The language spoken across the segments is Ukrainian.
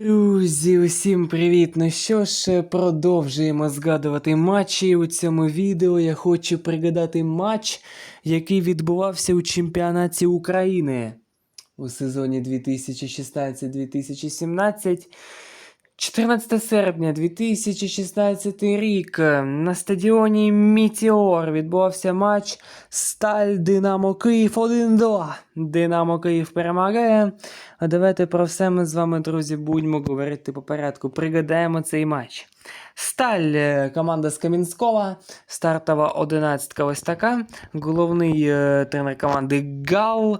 Друзі, усім привіт! Ну що ж, продовжуємо згадувати матчі. У цьому відео я хочу пригадати матч, який відбувався у чемпіонаті України у сезоні 2016-2017. 14 серпня 2016 рік на стадіоні Мітіор відбувався матч Сталь Динамо Київ 1-2. Динамо Київ перемагає. А давайте про все ми з вами, друзі, будемо говорити по порядку. Пригадаємо цей матч. Сталь е, команда з Кам'янського, стартова одинадцятка ось така. Головний е, тренер команди Гал, е,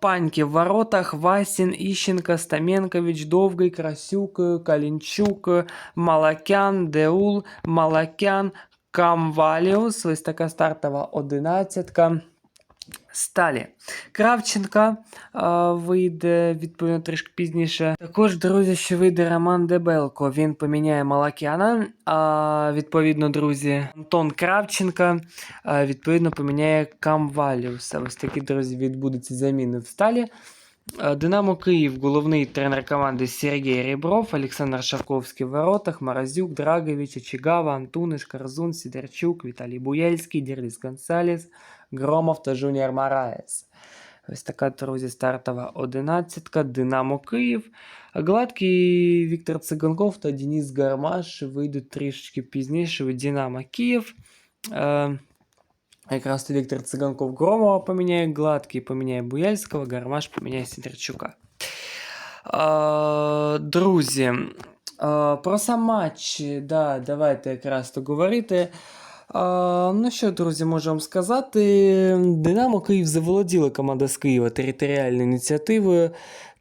Паньки в воротах, Васін, Іщенко, Стаменкович, Довгий, Красюк, е, Калінчук, е, Малакян, Деул, Малакян, Камваліус. Ось така стартова одинадцятка. Сталі. Кравченка а, вийде відповідно трішки пізніше. Також, друзі, що вийде Роман Дебелко. Він поміняє Малакіана. А відповідно, друзі, Антон Кравченка а, відповідно поміняє Камваліуса. Ось такі, друзі, відбудуться заміни в сталі. А, Динамо Київ, головний тренер команди Сергій Ребров, Олександр Шавковський в воротах, Маразюк, Драгович, Очігава, Антуниш, Карзун, Сидорчук, Віталій Буєльський, Дірліс Гонсалес, Громов та Жуніор Мараєс. Ось така, друзі, стартова одинадцятка. Динамо Київ. Гладкий Віктор Циганков та Денис Гармаш вийдуть трішечки пізніше від Динамо Київ. Е, якраз то Віктор Циганков Громова поміняє, Гладкий поміняє Буяльського, Гармаш поміняє Сидорчука. Е, друзі, е, про сам матч, да, давайте якраз то говорити. А, ну що, друзі, можу вам сказати. Динамо Київ заволоділа команда з Києва територіальною ініціативою.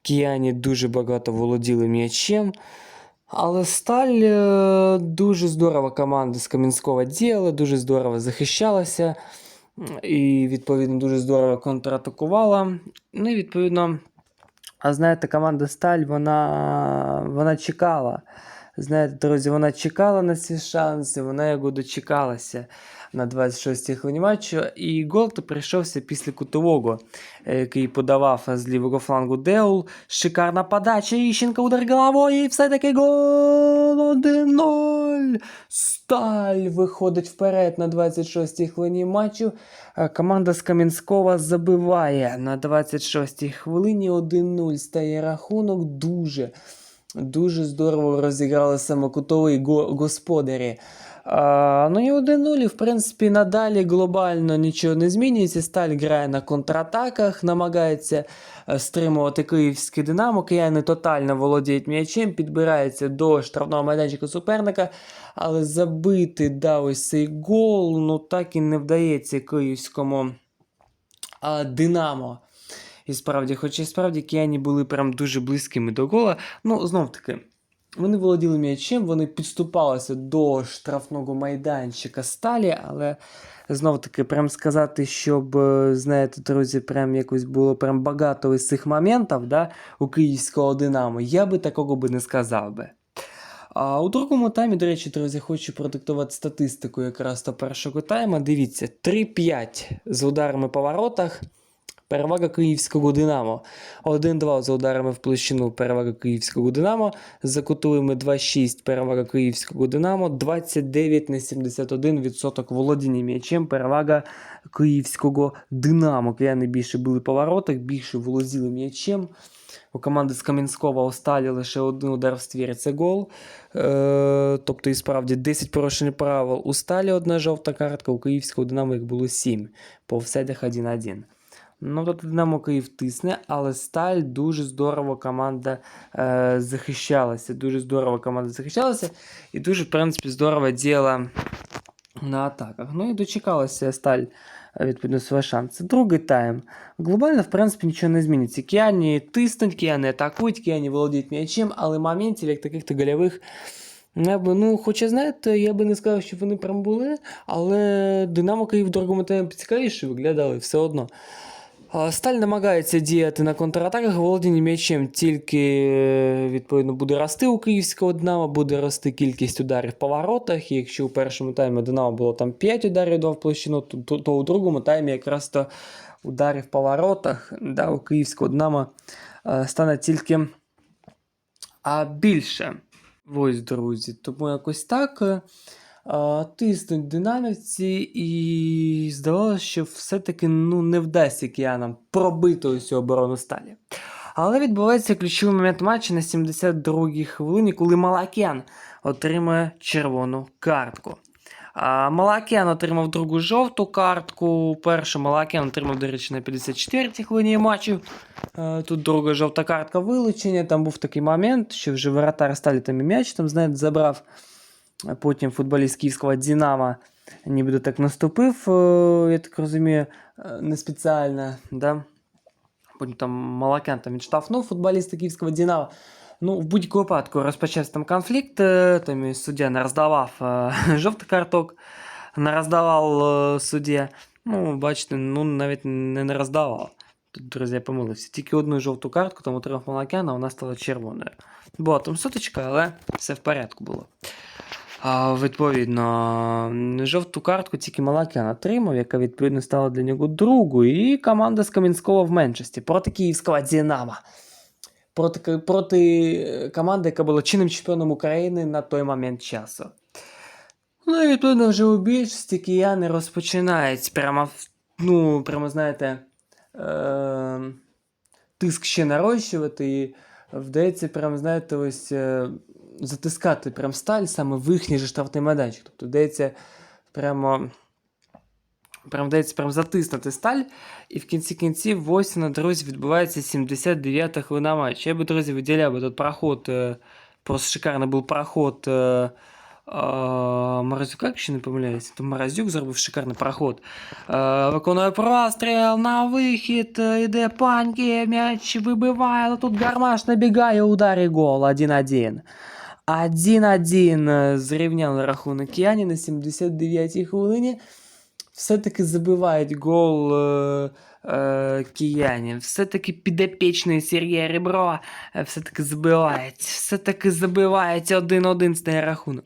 Кияні дуже багато володіли м'ячем. Але Сталь е, дуже здорова команда з Кам'янського діяла, дуже здорово захищалася. І, відповідно, дуже здорово контратакувала. Ну і відповідно, а знаєте, команда Сталь, вона, вона чекала. Знаєте, друзі, вона чекала на ці шанси, вона його дочекалася на 26-й хвилині матчу. І гол то прийшовся після кутового, е, який подавав з лівого флангу Деул. Шикарна подача, Іщенко удар головою, і все-таки гол 1-0. Сталь виходить вперед на 26-й хвилині матчу. Команда з Кам'янського забиває на 26-й хвилині 1-0. Стає рахунок дуже. Дуже здорово розіграли саме кутовий го- господарі. А, ну і 1-0, в принципі, надалі глобально нічого не змінюється. Сталь грає на контратаках, намагається е, стримувати київське Динамо. Кияни тотально володіють м'ячем, підбирається до штрафного майданчика суперника, але забити да, ось цей гол, ну так і не вдається київському а, Динамо. І справді, хоча і справді кияні були прям дуже близькими до гола. Ну, знов таки, вони володіли м'ячем, вони підступалися до штрафного майданчика сталі, але знов таки, прям сказати, щоб, е, знаєте, друзі, прям якось було прям багато із цих моментів да, у київського Динамо, я би такого би не сказав би. А у другому таймі, до речі, друзі, хочу продиктувати статистику якраз до першого тайму. Дивіться, 3-5 з ударами по воротах. Перевага київського Динамо. 1-2 за ударами в площину. Перевага київського Динамо. За кутовими 2-6 перевага київського Динамо. 29 на 71% володіння м'ячем. Перевага київського Динамо. Кияни більше були по воротах, більше володіли м'ячем. У команди з Кам'янського осталі лише один удар в ствір це гол. Е, тобто, і справді 10 порушень правил. У сталі одна жовта картка, у київського Динамо їх було 7. По офсайдах 1-1. Ну, тут Динамо Київ тисне, але Сталь дуже здорово команда е, захищалася. Дуже здорово команда захищалася. І дуже, в принципі, здорово діяла на атаках. Ну і дочекалася Сталь е, відповідно свої шанси. Другий тайм. Глобально, в принципі, нічого не зміниться. Кияні тиснуть, кияни атакують, кияні володіють м'ячем, але моментів, як таких-то гольових. Ну, хоча, знаєте, я би не сказав, що вони прям були, але Динамо Київ в другому таймі цікавіше виглядали все одно. Сталь намагається діяти на контратаках, володіння м'ячем тільки е, відповідно буде рости у київського Динамо, буде рости кількість ударів по воротах. І якщо у першому таймі Динамо було там 5 ударів в площину, то, то, то у другому таймі якраз то ударів по воротах да, у київського Динамо е, стане тільки а більше. Ось, друзі, тому якось так. Тиснуть динамівці, і здавалося, що все-таки ну, не вдасться киянам пробити цю оборону сталі. Але відбувається ключовий момент матчу на 72-й хвилині, коли Малакян отримує червону картку. А Малакян отримав другу жовту картку. Першу Малакян отримав, до речі, на 54-й хвилині матчу. Е, Тут друга жовта картка вилучення. Там був такий момент, що вже воротар сталі там і м'яч там, знаєте, забрав. Потім футболіст київського Динамо нібито так наступив, е, я так розумію, е, не спеціально. Да? Потім там Малакян там відштовхнув футболіста київського Динамо. Ну, в будь-якому випадку розпочався там конфлікт, е, там суддя не роздавав жовтий карток, не роздавав суддя. Ну, бачите, ну навіть не, не роздавав. Тут, друзі, я помилився. Тільки одну жовту картку там отримав Малакян, а вона стала червоною. Була там сутичка, але все в порядку було. А, відповідно, жовту картку тільки Малакян отримав, яка відповідно стала для нього другою. І команда з Кам'янського в меншості проти київського Динамо. Проти, проти е, команди, яка була чинним чемпіоном України на той момент часу. Ну і відповідно вже у більшості кияни розпочинають прямо, ну, прямо знаєте, е- тиск ще нарощувати і вдається, прямо, знаєте, ось е- затискати прям сталь саме в їхній же штрафний майданчик. Тобто вдається прямо. Прям вдається прям затиснути сталь, і в кінці кінців ось на друзі відбувається 79-та хвилина матчу. Я би, друзі, виділяв би тут проход, е, просто шикарний був проход е, е, Морозюка, якщо не помиляюся, то Морозюк зробив шикарний проход. Е, виконує простріл на вихід, е, йде паньки, м'яч вибиває, але тут гармаш набігає, удар і гол 1-1. 1-1 е, зрівняли рахунок Яні на 79-й хвилині. Все-таки забивають гол е, е, кияні. Все-таки підопічний Сергія Реброва е, все-таки забивають. Все-таки забивають 1-1 стає рахунок.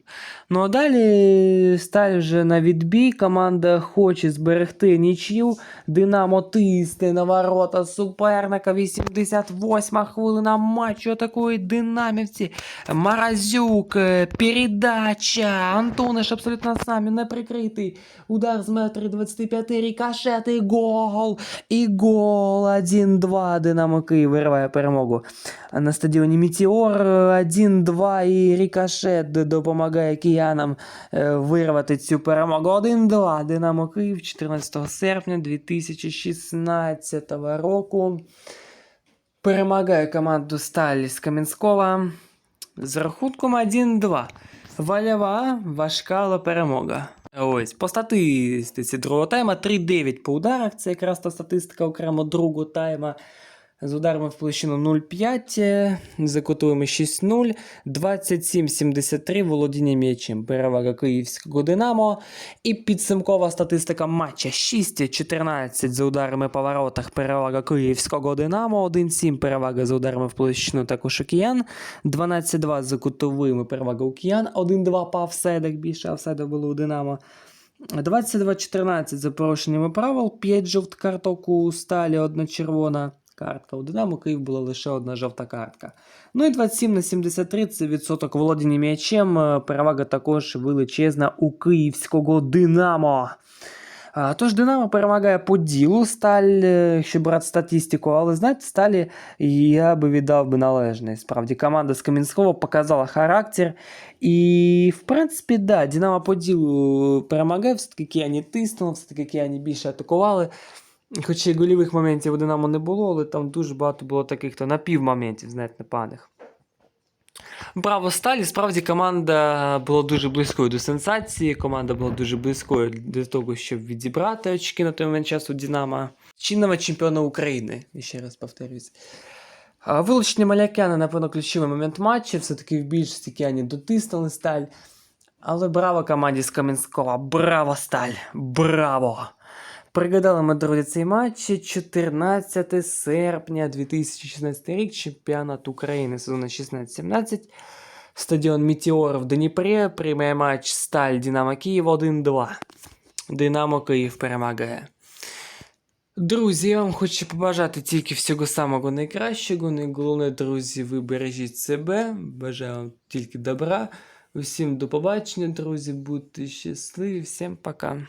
Ну а далі сталь вже на відбій. Команда хоче зберегти нічию. Динамо тисне на ворота суперника. 88 хвилина матчу атакують динамівці. Маразюк, е, передача. Антониш абсолютно самі не прикритий. Удар з метри 25, рикошет і гол. І гол 1-2. Динамо Київ вириває перемогу. На стадіоні Мітіор 1-2 і рикошет допомагає киянам е, вирвати цю перемогу. 1-2. Динамо Київ 14 серпня 2016 року. Перемагає команду Сталь з Кам'янського з рахунком 1-2. Вальова важка але перемога. Ось, по статистиці другого тайма 3-9 по ударах. Це якраз та статистика окремо другого тайма. З ударами в площину 0,5, е, за кутовими 6-0, 27-73 володіння м'ячем. Перевага київського Динамо. І підсумкова статистика матча 6-14 за ударами по воротах. Перевага київського Динамо. 1-7 перевага за ударами в площину також у киян. 12-2 за кутовими перевага у киян. 1-2 по офсайдах. Більше офсайдів було у Динамо. 22-14 за порушеннями правил, 5 жовтих карток у сталі, одна червона картка. У Динамо Київ була лише одна жовта картка. Ну і 27 на 73 це відсоток володіння м'ячем. е, Перевага також величезна у київського Динамо. А, Тож Динамо перемагає по ділу сталь, е, якщо брати статистику, але знаєте, сталі я би віддав би належне. Справді, команда з Кам'янського показала характер. І, в принципі, да, Динамо по ділу перемагає, все-таки Кіані тиснули, все-таки Кіані більше атакували. Хоча й гольових моментів у Динамо не було, але там дуже багато було таких то напівмоментів, знаєте, непоганих. Браво Сталі. Справді команда була дуже близькою до сенсації. Команда була дуже близькою до того, щоб відібрати очки на той момент часу Динамо. Чинного чемпіона України, і ще раз повторюсь. Вилучення Малякяна, напевно, ключовий момент матчу. Все-таки в більшості кияні дотиснули сталь. Але браво команді з Кам'янського. Браво, сталь! Браво! Пригадали ми, друзі, цей матч 14 серпня 2016 рік, чемпіонат України сезону 16-17. Стадіон Метеор в Дніпрі приймає матч Сталь Динамо Київ 1-2. Динамо Київ перемагає. Друзі, я вам хочу побажати тільки всього самого найкращого. Ну і головне, друзі, ви бережіть себе. Бажаю вам тільки добра. Усім до побачення, друзі. Будьте щасливі, всім пока.